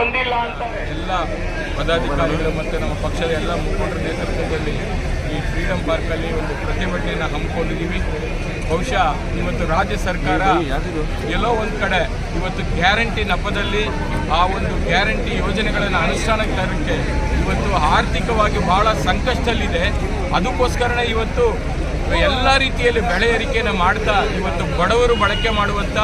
ಎಲ್ಲ ಪದಾಧಿಕಾರಿಗಳು ಮತ್ತು ನಮ್ಮ ಪಕ್ಷದ ಎಲ್ಲ ಮುಖಂಡರ ನೇತೃತ್ವದಲ್ಲಿ ಈ ಫ್ರೀಡಂ ಪಾರ್ಕಲ್ಲಿ ಒಂದು ಪ್ರತಿಭಟನೆಯನ್ನು ಹಮ್ಮಿಕೊಂಡಿದ್ದೀವಿ. ಬಹುಶಃ ಇವತ್ತು ರಾಜ್ಯ ಸರ್ಕಾರ ಎಲ್ಲೋ ಒಂದು ಕಡೆ ಇವತ್ತು ಗ್ಯಾರಂಟಿ ನೆಪದಲ್ಲಿ ಆ ಒಂದು ಗ್ಯಾರಂಟಿ ಯೋಜನೆಗಳನ್ನು ಅನುಷ್ಠಾನಕ್ಕೆ ತರೋಕ್ಕೆ ಇವತ್ತು ಆರ್ಥಿಕವಾಗಿ ಬಹಳ ಸಂಕಷ್ಟದಲ್ಲಿದೆ. ಅದಕ್ಕೋಸ್ಕರನೇ ಇವತ್ತು ಎಲ್ಲ ರೀತಿಯಲ್ಲಿ ಬೆಳೆ ಏರಿಕೆಯನ್ನು ಮಾಡ್ತಾ ಇವತ್ತು ಬಡವರು ಬಳಕೆ ಮಾಡುವಂಥ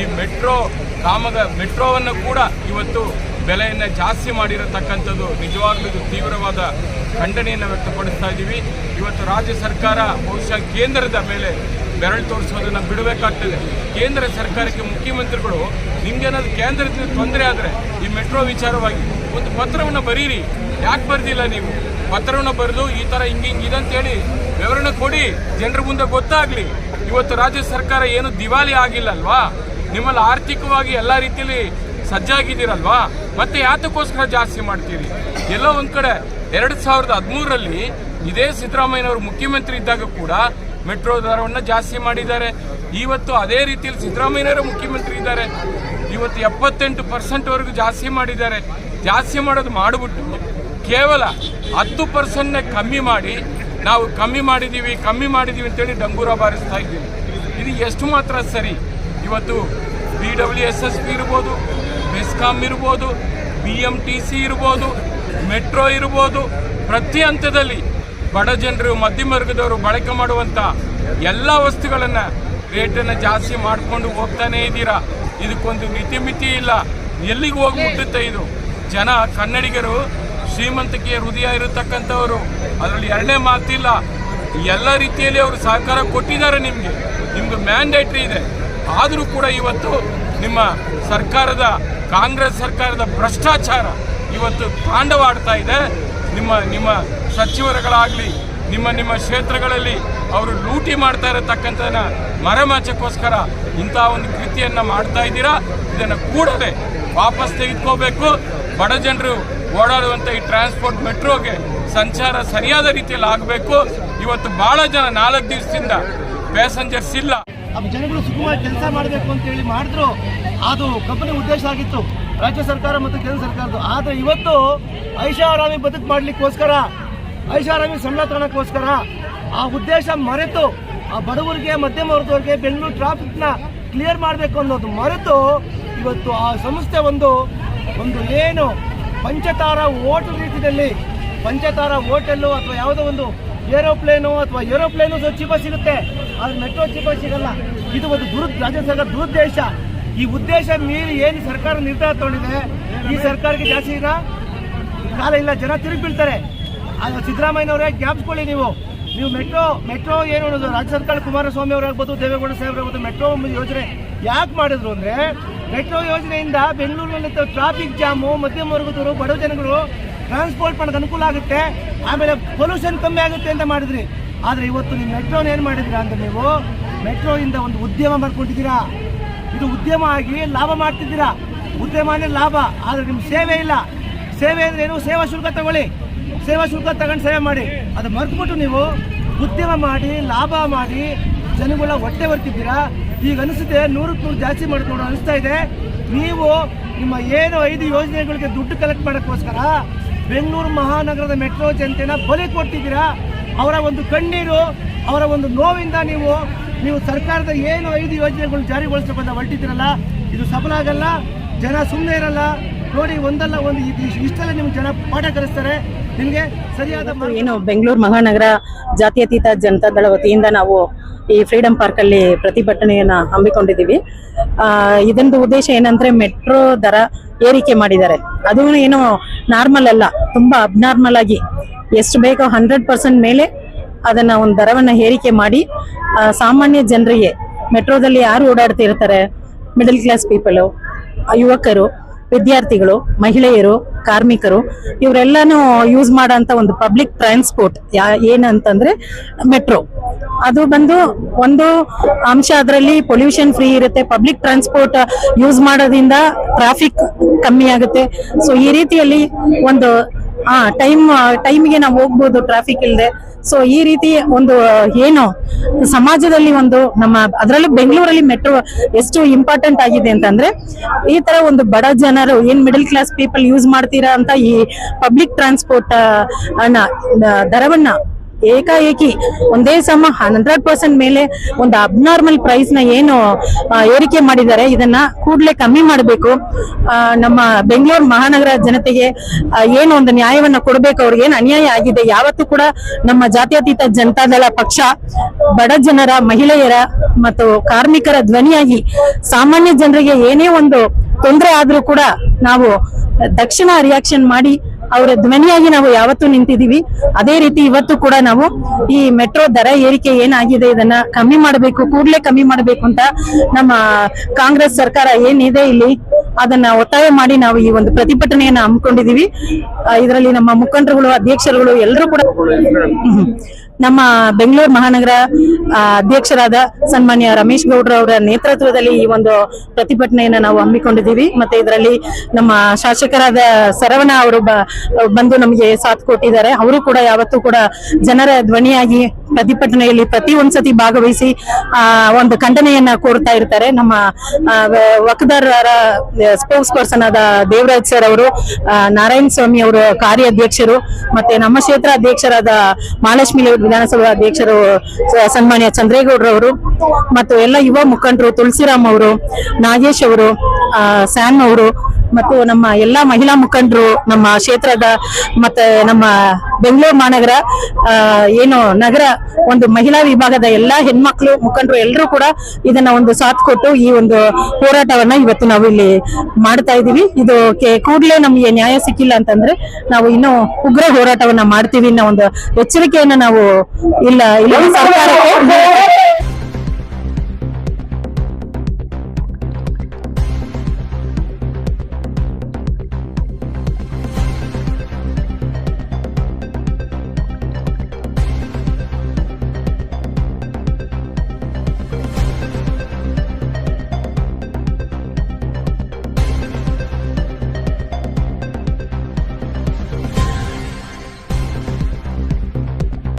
ಈ ಮೆಟ್ರೋ ಕಾಮಗ ಮೆಟ್ರೋವನ್ನು ಕೂಡ ಇವತ್ತು ಬೆಲೆಯನ್ನು ಜಾಸ್ತಿ ಮಾಡಿರತಕ್ಕಂಥದ್ದು ನಿಜವಾಗ್ಲೂ ತೀವ್ರವಾದ ಖಂಡನೆಯನ್ನು ವ್ಯಕ್ತಪಡಿಸ್ತಾ ಇದ್ದೀವಿ. ಇವತ್ತು ರಾಜ್ಯ ಸರ್ಕಾರ ಬಹುಶಃ ಕೇಂದ್ರದ ಮೇಲೆ ಬೆರಳು ತೋರಿಸೋದನ್ನು ಬಿಡಬೇಕಾಗ್ತದೆ. ಕೇಂದ್ರ ಸರ್ಕಾರಕ್ಕೆ ಮುಖ್ಯಮಂತ್ರಿಗಳು ನಿಮ್ಗೇನಾದ್ರು ಕೇಂದ್ರದಿಂದ ತೊಂದರೆ ಆದರೆ ಈ ಮೆಟ್ರೋ ವಿಚಾರವಾಗಿ ಒಂದು ಪತ್ರವನ್ನು ಬರೀರಿ. ಯಾಕೆ ಬರೆದಿಲ್ಲ ನೀವು? ಪತ್ರವನ್ನು ಬರೆದು ಈ ಥರ ಹಿಂಗೆ ಹಿಂಗೆ ಇದಂತೇಳಿ ವಿವರಣೆ ಕೊಡಿ. ಜನರ ಮುಂದೆ ಗೊತ್ತಾಗಲಿ. ಇವತ್ತು ರಾಜ್ಯ ಸರ್ಕಾರ ಏನು ದಿವಾಲಿ ಆಗಿಲ್ಲ ಅಲ್ವಾ? ನಿಮ್ಮಲ್ಲಿ ಆರ್ಥಿಕವಾಗಿ ಎಲ್ಲ ರೀತಿಯಲ್ಲಿ ಸಜ್ಜಾಗಿದ್ದೀರಲ್ವಾ? ಮತ್ತೆ ಯಾತಕ್ಕೋಸ್ಕರ ಜಾಸ್ತಿ ಮಾಡ್ತೀರಿ? ಎಲ್ಲೋ ಒಂದು ಕಡೆ ಎರಡು ಸಾವಿರದ ಹದಿಮೂರರಲ್ಲಿ ಇದೇ ಸಿದ್ದರಾಮಯ್ಯನವರು ಮುಖ್ಯಮಂತ್ರಿ ಇದ್ದಾಗ ಕೂಡ ಮೆಟ್ರೋ ದರವನ್ನು ಜಾಸ್ತಿ ಮಾಡಿದ್ದಾರೆ. ಇವತ್ತು ಅದೇ ರೀತಿಯಲ್ಲಿ ಸಿದ್ದರಾಮಯ್ಯನವರು ಮುಖ್ಯಮಂತ್ರಿ ಇದ್ದಾರೆ. ಇವತ್ತು ಎಪ್ಪತ್ತೆಂಟು ಪರ್ಸೆಂಟ್ವರೆಗೂ ಜಾಸ್ತಿ ಮಾಡಿದ್ದಾರೆ. ಜಾಸ್ತಿ ಮಾಡೋದು ಮಾಡಿಬಿಟ್ಟು ಕೇವಲ ಹತ್ತು ಪರ್ಸೆಂಟ್ನ ಕಮ್ಮಿ ಮಾಡಿ ನಾವು ಕಮ್ಮಿ ಮಾಡಿದ್ದೀವಿ ಕಮ್ಮಿ ಮಾಡಿದ್ದೀವಿ ಅಂತೇಳಿ ಡಂಗೂರ ಬಾರಿಸ್ತಾ ಇದ್ದೀವಿ. ಇದು ಎಷ್ಟು ಮಾತ್ರ ಸರಿ? ಇವತ್ತು B W S S P ಇರ್ಬೋದು ಬೆಸ್ಕಾಮ್ ಇರ್ಬೋದು ಬಿ ಎಂ ಟಿ ಸಿ ಇರ್ಬೋದು, ಮೆಟ್ರೋ ಇರ್ಬೋದು, ಪ್ರತಿ ಹಂತದಲ್ಲಿ ಬಡ ಜನರು, ಮಧ್ಯಮ ವರ್ಗದವರು ಬಳಕೆ ಮಾಡುವಂಥ ಎಲ್ಲ ವಸ್ತುಗಳನ್ನು ರೇಟನ್ನು ಜಾಸ್ತಿ ಮಾಡಿಕೊಂಡು ಹೋಗ್ತಾನೇ ಇದ್ದೀರಾ? ಇದಕ್ಕೊಂದು ಮಿತಿ ಮಿತಿ ಇಲ್ಲ. ಎಲ್ಲಿಗೆ ಹೋಗಿ ಮುಟ್ಟುತ್ತೆ ಇದು? ಜನ ಕನ್ನಡಿಗರು ಶ್ರೀಮಂತಿಕೆಯ ಹೃದಯ ಇರತಕ್ಕಂಥವರು. ಅದರಲ್ಲಿ ಎರಡನೇ ಮಾತಿಲ್ಲ. ಎಲ್ಲ ರೀತಿಯಲ್ಲಿ ಅವರು ಸಹಕಾರ ಕೊಟ್ಟಿದ್ದಾರೆ ನಿಮಗೆ. ನಿಮ್ಗೆ ಮ್ಯಾಂಡೇಟ್ರಿ ಇದೆ. ಆದರೂ ಕೂಡ ಇವತ್ತು ನಿಮ್ಮ ಸರ್ಕಾರದ, ಕಾಂಗ್ರೆಸ್ ಸರ್ಕಾರದ ಭ್ರಷ್ಟಾಚಾರ ಇವತ್ತು ತಾಂಡವಾಡ್ತಾ ಇದೆ. ನಿಮ್ಮ ನಿಮ್ಮ ಸಚಿವರುಗಳಾಗಲಿ, ನಿಮ್ಮ ನಿಮ್ಮ ಕ್ಷೇತ್ರಗಳಲ್ಲಿ ಅವರು ಲೂಟಿ ಮಾಡ್ತಾ ಇರತಕ್ಕಂಥದನ್ನ ಮರೆಮಾಚಕ್ಕೋಸ್ಕರ ಇಂಥ ಒಂದು ಕೃತಿಯನ್ನು ಮಾಡ್ತಾ ಇದ್ದೀರಾ? ಇದನ್ನು ಕೂಡಲೇ ವಾಪಸ್ ತೆಗೆದುಕೋಬೇಕು. ಬಡ ಜನರು ಓಡಾಡುವಂಥ ಈ ಟ್ರಾನ್ಸ್ಪೋರ್ಟ್ ಮೆಟ್ರೋಗೆ ಸಂಚಾರ ಸರಿಯಾದ ರೀತಿಯಲ್ಲಿ ಆಗಬೇಕು. ಇವತ್ತು ಭಾಳ ಜನ ನಾಲ್ಕು ದಿವಸದಿಂದ ಪ್ಯಾಸೆಂಜರ್ಸ್ ಇಲ್ಲ. ಜನಗಳು ಸುಖವಾಗಿ ಕೆಲಸ ಮಾಡಬೇಕು ಅಂತ ಹೇಳಿ ಮಾಡಿದ್ರು. ಅದು ಕಂಪನಿ ಉದ್ದೇಶ ಆಗಿತ್ತು. ರಾಜ್ಯ ಸರ್ಕಾರ ಮತ್ತು ಕೇಂದ್ರ ಸರ್ಕಾರದ್ದು. ಆದರೆ ಇವತ್ತು ಐಷಾರಾಮಿ ಬದುಕು ಮಾಡಲಿಕ್ಕೋಸ್ಕರ, ಐಷಾರಾಮಿ ಸಣ್ಣ ತಗೊಳಕ್ಕೋಸ್ಕರ ಆ ಉದ್ದೇಶ ಮರೆತು, ಆ ಬಡವರಿಗೆ, ಮಧ್ಯಮ ವರ್ಗದವರಿಗೆ ಬೆಂಗಳೂರು ಟ್ರಾಫಿಕ್ನ ಕ್ಲಿಯರ್ ಮಾಡಬೇಕು ಅನ್ನೋದು ಮರೆತು ಇವತ್ತು ಆ ಸಂಸ್ಥೆ ಒಂದು ಒಂದು ಏನು ಪಂಚತಾರ ಹೋಟೆಲ್ ರೀತಿಯಲ್ಲಿ, ಪಂಚತಾರ ಹೋಟೆಲ್ಲು ಅಥವಾ ಯಾವುದೋ ಒಂದು ಏರೋಪ್ಲೇನು ಅಥವಾ ಏರೋಪ್ಲೇನು ಚೀಪ ಸಿಗುತ್ತೆ. ಆದ್ರೆ ಮೆಟ್ರೋ ಚೀಪ ಸಿಗಲ್ಲ. ಇದು ಒಂದು ದುರುದ್ ರಾಜ್ಯ ಸರ್ಕಾರ ದುರುದ್ದೇಶ. ಈ ಉದ್ದೇಶ ಮೀರಿ ಏನು ಸರ್ಕಾರ ನಿರ್ಧಾರ ತಗೊಂಡಿದೆ, ಈ ಸರ್ಕಾರಕ್ಕೆ ಜಾಸ್ತಿ ಇಲ್ಲ ಕಾಲ ಇಲ್ಲ, ಜನ ತಿರುಗಿ ಬೀಳ್ತಾರೆ. ಅದು ಸಿದ್ದರಾಮಯ್ಯನವರೇ ಜ್ಞಾಪಿಸ್ಕೊಳ್ಳಿ ನೀವು. ನೀವು ಮೆಟ್ರೋ ಮೆಟ್ರೋ ಏನು ಅನ್ನೋದು ರಾಜ್ಯ ಸರ್ಕಾರ ಕುಮಾರಸ್ವಾಮಿ ಅವರಾಗ್ಬೋದು ದೇವೇಗೌಡ ಸಾಹೇಬ್ರಾಗ್ಬೋದು ಮೆಟ್ರೋ ಯೋಜನೆ ಯಾಕೆ ಮಾಡಿದ್ರು ಅಂದ್ರೆ, ಮೆಟ್ರೋ ಯೋಜನೆಯಿಂದ ಬೆಂಗಳೂರಿನಲ್ಲಿ ಟ್ರಾಫಿಕ್ ಜಾಮು ಮಧ್ಯಮ ವರ್ಗದವರು, ಬಡ ಜನಗಳು ಟ್ರಾನ್ಸ್ಪೋರ್ಟ್ ಮಾಡೋದು ಅನುಕೂಲ ಆಗುತ್ತೆ. ಆಮೇಲೆ ಪೊಲ್ಯೂಷನ್ ಕಮ್ಮಿ ಆಗುತ್ತೆ ಅಂತ ಮಾಡಿದ್ರಿ. ಆದ್ರೆ ಇವತ್ತು ನೀವು ಮೆಟ್ರೋನ ಏನು ಮಾಡಿದ್ದೀರಾ ಅಂದರೆ ನೀವು ಮೆಟ್ರೋಯಿಂದ ಒಂದು ಉದ್ಯಮ ಮಾಡ್ಕೊಂಡಿದ್ದೀರಾ? ಇದು ಉದ್ಯಮ ಆಗಿ ಲಾಭ ಮಾಡ್ತಿದ್ದೀರಾ? ಉದ್ಯಮನೇ ಲಾಭ, ಆದರೆ ನಿಮ್ಮ ಸೇವೆ ಇಲ್ಲ. ಸೇವೆ ಅಂದರೆ ಏನು? ಸೇವಾ ಶುಲ್ಕ ತಗೊಳ್ಳಿ. ಸೇವಾ ಶುಲ್ಕ ತಗೊಂಡು ಸೇವೆ ಮಾಡಿ. ಅದು ಮರೆತುಬಿಟ್ಟು ನೀವು ಉದ್ಯಮ ಮಾಡಿ, ಲಾಭ ಮಾಡಿ, ಜನಗಳ ಹೊಟ್ಟೆ ಬರ್ತಿದ್ದೀರಾ ಈಗ ಅನಿಸುತ್ತೆ ನೂರಕ್ಕೆ ನೂರು ಜಾಸ್ತಿ ಮಾಡ್ಕೊಂಡು ಅನಿಸ್ತಾ ಇದೆ. ನೀವು ನಿಮ್ಮ ಏನು ಐದು ಯೋಜನೆಗಳಿಗೆ ದುಡ್ಡು ಕಲೆಕ್ಟ್ ಮಾಡೋಕ್ಕೋಸ್ಕರ ಬೆಂಗಳೂರು ಮಹಾನಗರದ ಮೆಟ್ರೋ ಜನತೆನ ಬಲಿ ಕೊಟ್ಟಿದ್ದೀರಾ? ಅವರ ಒಂದು ಕಣ್ಣೀರು, ಅವರ ಒಂದು ನೋವಿಂದ ನೀವು ನೀವು ಸರ್ಕಾರದ ಏನು ಐದು ಯೋಜನೆಗಳು ಜಾರಿಗೊಳಿಸಬೇಕು ಅಂತ ಹೊರಟಿದ್ದೀರಲ್ಲ, ಇದು ಸಫಲ ಆಗಲ್ಲ, ಜನ ಸುಮ್ಮನೆ ಇರಲ್ಲ. ನೋಡಿ, ಒಂದಲ್ಲ ಒಂದು ಇಷ್ಟಲ್ಲ ನಿಮ್ಗೆ ಜನ ಪಾಠ ಕಲಿಸ್ತಾರೆ. ನಿಮಗೆ ಸರಿಯಾದ ಏನು, ಬೆಂಗಳೂರು ಮಹಾನಗರ ಜಾತ್ಯತೀತ ಜನತಾ ದಳ ವತಿಯಿಂದ ನಾವು ಈ ಫ್ರೀಡಂ ಪಾರ್ಕ್ ಅಲ್ಲಿ ಪ್ರತಿಭಟನೆಯನ್ನ ಹಮ್ಮಿಕೊಂಡಿದ್ದೀವಿ. ಇದೊಂದು ಉದ್ದೇಶ ಏನಂದ್ರೆ ಮೆಟ್ರೋ ದರ ಏರಿಕೆ ಮಾಡಿದ್ದಾರೆ. ಅದು ಏನು ನಾರ್ಮಲ್ ಅಲ್ಲ, ತುಂಬಾ ಅಬ್ನಾರ್ಮಲ್ ಆಗಿ ಎಷ್ಟು ಬೇಕೋ ಹಂಡ್ರೆಡ್ ಪರ್ಸೆಂಟ್ ಮೇಲೆ ಅದನ್ನ ಒಂದು ದರವನ್ನ ಹೇರಿಕೆ ಮಾಡಿ ಸಾಮಾನ್ಯ ಜನರಿಗೆ, ಮೆಟ್ರೋದಲ್ಲಿ ಯಾರು ಓಡಾಡ್ತಿರ್ತಾರೆ ಮಿಡಲ್ ಕ್ಲಾಸ್ ಪೀಪಲ್ ಯುವಕರು, ವಿದ್ಯಾರ್ಥಿಗಳು, ಮಹಿಳೆಯರು, ಕಾರ್ಮಿಕರು, ಇವರೆಲ್ಲಾನು ಯೂಸ್ ಮಾಡೋಂಥ ಒಂದು ಪಬ್ಲಿಕ್ ಟ್ರಾನ್ಸ್ಪೋರ್ಟ್ ಯಾ, ಏನಂತಂದ್ರೆ ಮೆಟ್ರೋ. ಅದು ಬಂದು ಒಂದು ಅಂಶ ಅದರಲ್ಲಿ ಪೊಲ್ಯೂಷನ್ ಫ್ರೀ ಇರುತ್ತೆ ಪಬ್ಲಿಕ್ ಟ್ರಾನ್ಸ್ಪೋರ್ಟ್ ಯೂಸ್ ಮಾಡೋದ್ರಿಂದ ಟ್ರಾಫಿಕ್ ಕಮ್ಮಿ ಆಗುತ್ತೆ. ಸೊ ಈ ರೀತಿಯಲ್ಲಿ ಒಂದು ಟೈಮ್ ಟೈಮ್ಗೆ ನಾವು ಹೋಗ್ಬೋದು ಟ್ರಾಫಿಕ್ ಇಲ್ಲದೆ ಸೊ ಈ ರೀತಿ ಒಂದು, ಏನು, ಸಮಾಜದಲ್ಲಿ ಒಂದು ನಮ್ಮ, ಅದರಲ್ಲೂ ಬೆಂಗಳೂರಲ್ಲಿ ಮೆಟ್ರೋ ಎಷ್ಟು ಇಂಪಾರ್ಟೆಂಟ್ ಆಗಿದೆ ಅಂತಂದ್ರೆ, ಈ ತರ ಒಂದು ಬಡ ಜನರು, ಏನ್ ಮಿಡಲ್ ಕ್ಲಾಸ್ ಪೀಪಲ್ ಯೂಸ್ ಮಾಡ್ತೀರಾ ಅಂತ ಈ ಪಬ್ಲಿಕ್ ಟ್ರಾನ್ಸ್ಪೋರ್ಟ್ ಅನ್ನ ದರವನ್ನ ಏಕಾಏಕಿ ಒಂದೇ ಸಮ ಹಂಡ್ರೆಡ್ ಪರ್ಸೆಂಟ್ ಮೇಲೆ ಒಂದು ಅಬ್ನಾರ್ಮಲ್ ಪ್ರೈಸ್ನ ಏನು ಏರಿಕೆ ಮಾಡಿದ್ದಾರೆ, ಇದನ್ನ ಕೂಡಲೇ ಕಮ್ಮಿ ಮಾಡಬೇಕು. ನಮ್ಮ ಬೆಂಗಳೂರು ಮಹಾನಗರ ಜನತೆಗೆ ಏನು ಒಂದು ನ್ಯಾಯವನ್ನ ಕೊಡಬೇಕು, ಅವ್ರಿಗೆ ಏನು ಅನ್ಯಾಯ ಆಗಿದೆ, ಯಾವತ್ತೂ ಕೂಡ ನಮ್ಮ ಜಾತ್ಯತೀತ ಜನತಾದಳ ಪಕ್ಷ, ಬಡ ಜನರ, ಮಹಿಳೆಯರ ಮತ್ತು ಕಾರ್ಮಿಕರ ಧ್ವನಿಯಾಗಿ ಸಾಮಾನ್ಯ ಜನರಿಗೆ ಏನೇ ಒಂದು ತೊಂದರೆ ಆದ್ರೂ ಕೂಡ ನಾವು ದಕ್ಷಿಣ ರಿಯಾಕ್ಷನ್ ಮಾಡಿ ಅವರ ಧ್ವನಿಯಾಗಿ ನಾವು ಯಾವತ್ತು ನಿಂತಿದೀವಿ. ಅದೇ ರೀತಿ ಇವತ್ತು ಕೂಡ ನಾವು ಈ ಮೆಟ್ರೋ ದರ ಏರಿಕೆ ಏನಾಗಿದೆ ಇದನ್ನ ಕಮ್ಮಿ ಮಾಡಬೇಕು ಕೂಡಲೇ ಕಮ್ಮಿ ಮಾಡಬೇಕು ಅಂತ ನಮ್ಮ ಕಾಂಗ್ರೆಸ್ ಸರ್ಕಾರ ಏನಿದೆ ಇಲ್ಲಿ ಅದನ್ನ ಒತ್ತಾಯ ಮಾಡಿ ನಾವು ಈ ಒಂದು ಪ್ರತಿಭಟನೆಯನ್ನ ಹಮ್ಮಿಕೊಂಡಿದೀವಿ. ಇದರಲ್ಲಿ ನಮ್ಮ ಮುಖಂಡರುಗಳು ಅಧ್ಯಕ್ಷರುಗಳು ಎಲ್ಲರೂ ಕೂಡ. ನಮ್ಮ ಬೆಂಗಳೂರು ಮಹಾನಗರ ಅಧ್ಯಕ್ಷರಾದ ಸನ್ಮಾನ್ಯ ರಮೇಶ್ ಗೌಡ್ರ ಅವರ ನೇತೃತ್ವದಲ್ಲಿ ಈ ಒಂದು ಪ್ರತಿಭಟನೆಯನ್ನ ನಾವು ಹಮ್ಮಿಕೊಂಡಿದ್ದೀವಿ. ಮತ್ತೆ ಇದರಲ್ಲಿ ನಮ್ಮ ಶಾಸಕರಾದ ಸರವಣ ಅವರು ಬಂದು ನಮಗೆ ಸಾಥ್ ಕೊಟ್ಟಿದ್ದಾರೆ. ಅವರು ಕೂಡ ಯಾವತ್ತೂ ಕೂಡ ಜನರ ಧ್ವನಿಯಾಗಿ ಪ್ರತಿಭಟನೆಯಲ್ಲಿ ಪ್ರತಿ ಒಂದ್ಸತಿ ಭಾಗವಹಿಸಿ, ಆ, ಒಂದು ಖಂಡನೆಯನ್ನ ಕೋರ್ತಾ ಇರ್ತಾರೆ. ನಮ್ಮ ವಕ್ದಾರರ ಸ್ಪೋಕ್ಸ್ ಪರ್ಸನ್ ಆದ ದೇವರಾಜ್ ಸರ್ ಅವರು ನಾರಾಯಣ ಸ್ವಾಮಿ ಅವರು ಕಾರ್ಯಾಧ್ಯಕ್ಷರು, ಮತ್ತೆ ನಮ್ಮ ಕ್ಷೇತ್ರ ಅಧ್ಯಕ್ಷರಾದ ಮಹಾಲಕ್ಷ್ಮಿ ವಿಧಾನಸಭಾ ಅಧ್ಯಕ್ಷರು ಸನ್ಮಾನ್ಯ ಚಂದ್ರೇಗೌಡ್ರವರು ಮತ್ತು ಎಲ್ಲ ಯುವ ಮುಖಂಡರು ತುಳಸಿರಾಮ್ ಅವರು ನಾಗೇಶ್ ಅವರು ಸ್ಯಾಮ್ ಅವರು ಮತ್ತು ನಮ್ಮ ಎಲ್ಲಾ ಮಹಿಳಾ ಮುಖಂಡರು ನಮ್ಮ ಕ್ಷೇತ್ರದ ಮತ್ತೆ ನಮ್ಮ ಬೆಂಗಳೂರು ಮಹಾನಗರ ಏನು ನಗರ, ಒಂದು ಮಹಿಳಾ ವಿಭಾಗದ ಎಲ್ಲಾ ಹೆಣ್ಮಕ್ಳು ಮುಖಂಡರು ಎಲ್ಲರೂ ಕೂಡ ಇದನ್ನ ಒಂದು ಸಾಥ್ ಕೊಟ್ಟು ಈ ಒಂದು ಹೋರಾಟವನ್ನ ಇವತ್ತು ನಾವು ಇಲ್ಲಿ ಮಾಡ್ತಾ ಇದೀವಿ. ಇದು ಕೂಡ್ಲೇ ನಮಗೆ ನ್ಯಾಯ ಸಿಕ್ಕಿಲ್ಲ ಅಂತಂದ್ರೆ ನಾವು ಇನ್ನೂ ಉಗ್ರ ಹೋರಾಟವನ್ನ ಮಾಡ್ತೀವಿ ಅನ್ನೋ ಒಂದು ಎಚ್ಚರಿಕೆಯನ್ನ ನಾವು ಇಲ್ಲ ಇಲ್ಲ ಸರ್ಕಾರಕ್ಕೆ